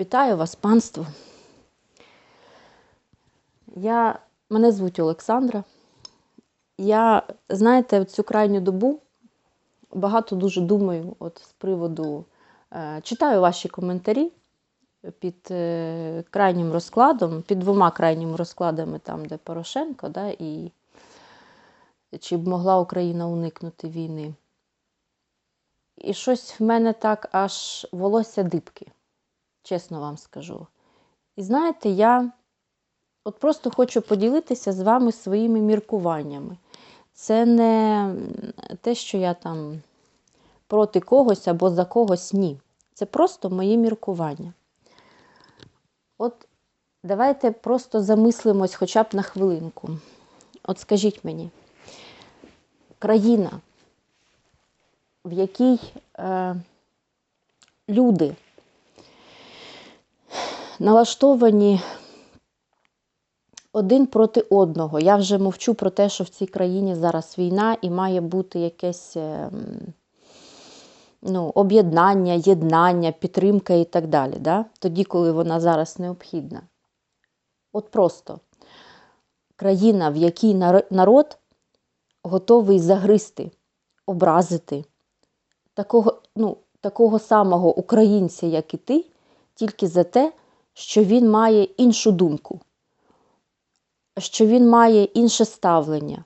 Вітаю вас, панство. Я, мене звуть Олександра. Я, знаєте, в цю крайню добу багато дуже думаю от з приводу. Е, читаю ваші коментарі під е, крайнім розкладом, під двома крайніми розкладами, там, де Порошенко, да, і чи б могла Україна уникнути війни. І щось в мене так аж волосся дибки, чесно вам скажу. І знаєте, я от просто хочу поділитися з вами своїми міркуваннями. Це не те, що я там проти когось або за когось ні. Це просто мої міркування. От давайте просто замислимось хоча б на хвилинку. От скажіть мені, країна, в якій е, люди налаштовані один проти одного. Я вже мовчу про те, що в цій країні зараз війна і має бути якесь е, ну, об'єднання, єднання, підтримка і так далі. Да? Тоді, коли вона зараз необхідна. От просто країна, в якій народ готовий загризти, образити такого, ну, такого самого українця, як і ти, тільки за те, що він має іншу думку, що він має інше ставлення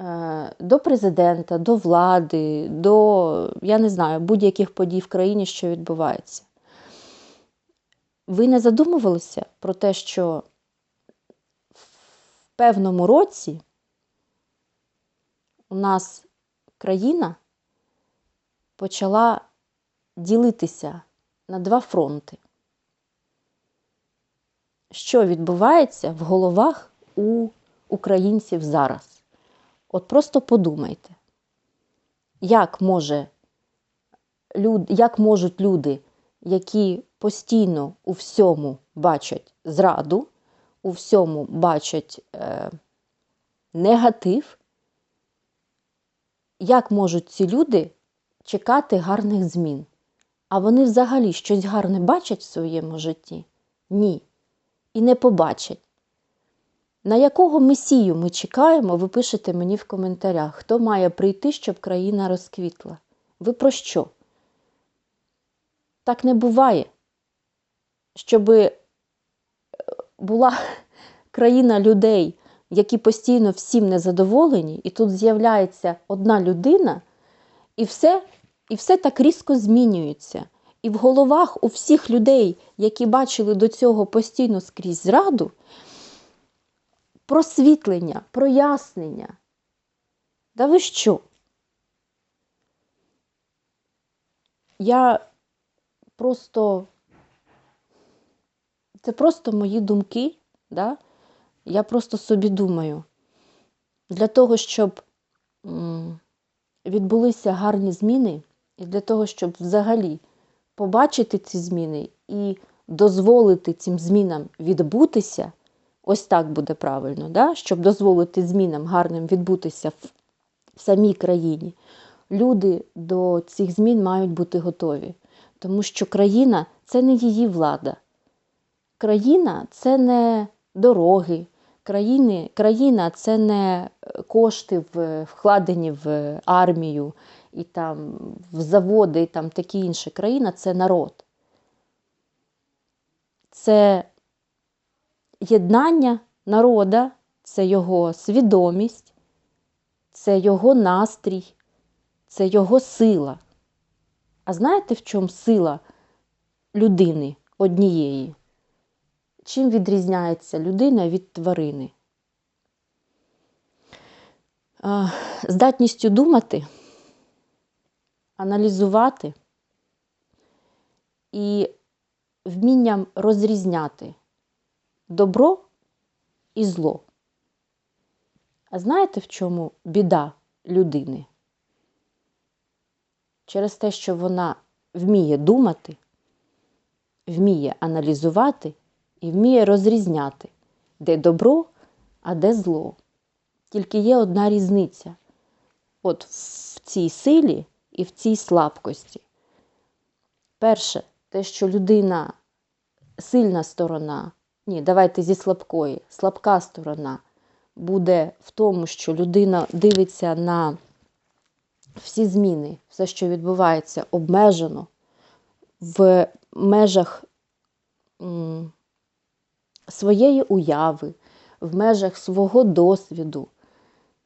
е, до президента, до влади, до, я не знаю, будь-яких подій в країні, що відбувається. Ви не задумувалися про те, що в певному році у нас країна почала ділитися на два фронти. Що відбувається в головах у українців зараз? От просто подумайте, як може як можуть люди, які постійно у всьому бачать зраду, у всьому бачать е, негатив, як можуть ці люди чекати гарних змін? А вони взагалі щось гарне бачать в своєму житті? Ні. І не побачать. На якого месію ми чекаємо, ви пишете мені в коментарях, хто має прийти, щоб країна розквітла. Ви про що? Так не буває, щоб була країна людей, які постійно всім незадоволені, і тут з'являється одна людина, і все, і все так різко змінюється. І в головах у всіх людей, які бачили до цього постійно скрізь зраду, просвітлення, прояснення. Да ви що? Я просто, це просто мої думки, да? я просто собі думаю, для того, щоб відбулися гарні зміни, і для того, щоб взагалі побачити ці зміни і дозволити цим змінам відбутися, ось так буде правильно, да? щоб дозволити змінам гарним відбутися в, самій країні, люди до цих змін мають бути готові. Тому що країна це не її влада. Країна це не дороги, країни, країна це не кошти, вкладені в армію, і там в заводи, і там такі інші країна це народ. Це єднання народа, це його свідомість, це його настрій, це його сила. А знаєте, в чому сила людини однієї? Чим відрізняється людина від тварини? Здатністю думати аналізувати і вмінням розрізняти добро і зло. А знаєте, в чому біда людини? Через те, що вона вміє думати, вміє аналізувати і вміє розрізняти, де добро, а де зло. Тільки є одна різниця. От в цій силі і в цій слабкості. Перше, те, що людина сильна сторона, ні, давайте зі слабкої, слабка сторона буде в тому, що людина дивиться на всі зміни, все, що відбувається, обмежено в межах своєї уяви, в межах свого досвіду.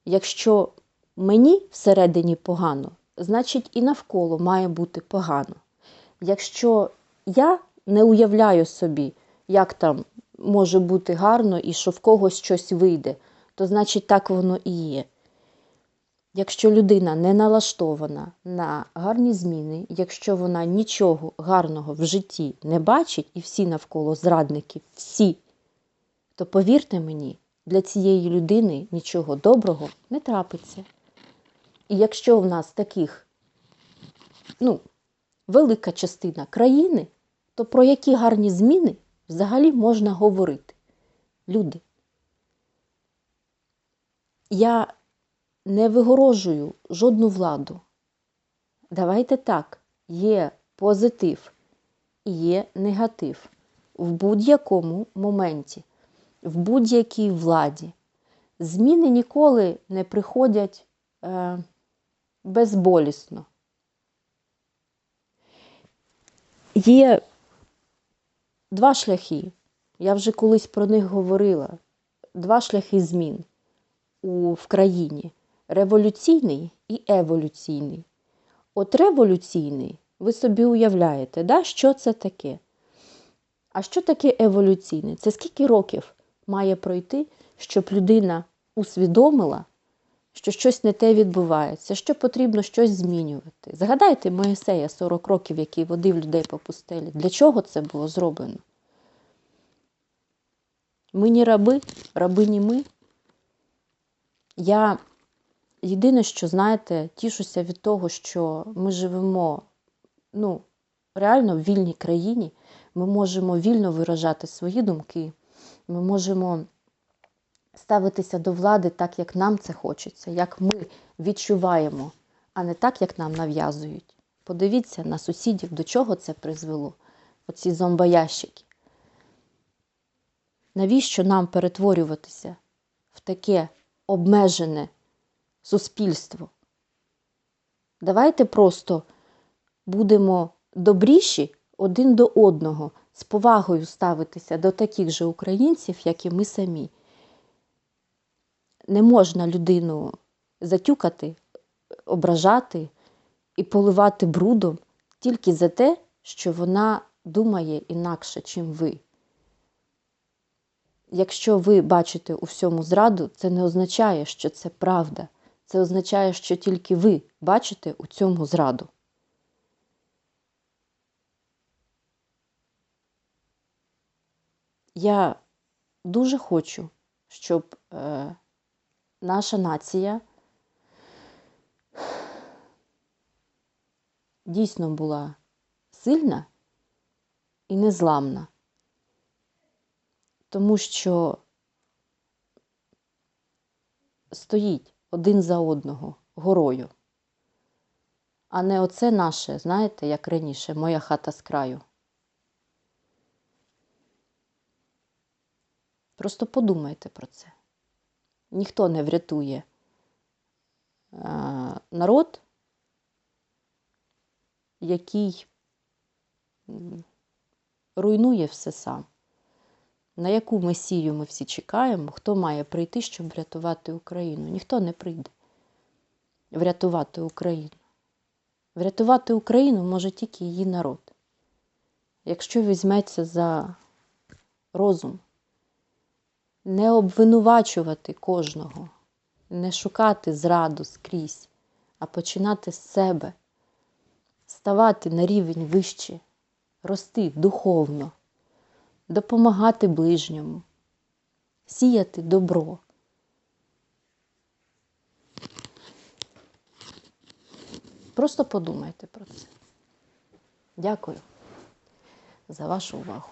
Якщо мені всередині погано, значить і навколо має бути погано. Якщо я не уявляю собі, як там може бути гарно і що в когось щось вийде, то значить так воно і є. Якщо людина не налаштована на гарні зміни, якщо вона нічого гарного в житті не бачить, і всі навколо зрадники, всі, то повірте мені, для цієї людини нічого доброго не трапиться. І якщо в нас таких, ну, велика частина країни, то про які гарні зміни взагалі можна говорити? Люди. Я не вигорожую жодну владу. Давайте так, є позитив і є негатив в будь-якому моменті, в будь-якій владі. Зміни ніколи не приходять е, безболісно. Є два шляхи. Я вже колись про них говорила. Два шляхи змін у, в країні революційний і еволюційний. От революційний, ви собі уявляєте, да, що це таке? А що таке еволюційний? Це скільки років має пройти, щоб людина усвідомила, що щось не те відбувається, що потрібно щось змінювати. Згадайте Моїсея 40 років, який водив людей по пустелі. Для чого це було зроблено? Ми не раби, рабині ми. Я єдине, що, знаєте, тішуся від того, що ми живемо ну, реально в вільній країні, ми можемо вільно виражати свої думки, ми можемо ставитися до влади так, як нам це хочеться, як ми відчуваємо, а не так, як нам нав'язують. Подивіться на сусідів, до чого це призвело, оці зомбоящики. Навіщо нам перетворюватися в таке обмежене суспільство? Давайте просто будемо добріші один до одного, з повагою ставитися до таких же українців, як і ми самі. Не можна людину затюкати, ображати і поливати брудом тільки за те, що вона думає інакше, чим ви. Якщо ви бачите у всьому зраду, це не означає, що це правда. Це означає, що тільки ви бачите у цьому зраду. Я дуже хочу, щоб е, наша нація дійсно була сильна і незламна, тому що стоїть один за одного горою, а не оце наше, знаєте, як раніше, моя хата з краю. Просто подумайте про це. Ніхто не врятує е, народ, який руйнує все сам. На яку месію ми всі чекаємо, хто має прийти, щоб врятувати Україну? Ніхто не прийде врятувати Україну. Врятувати Україну може тільки її народ. Якщо візьметься за розум, не обвинувачувати кожного, не шукати зраду скрізь, а починати з себе, ставати на рівень вище, рости духовно, допомагати ближньому, сіяти добро. Просто подумайте про це. Дякую за вашу увагу.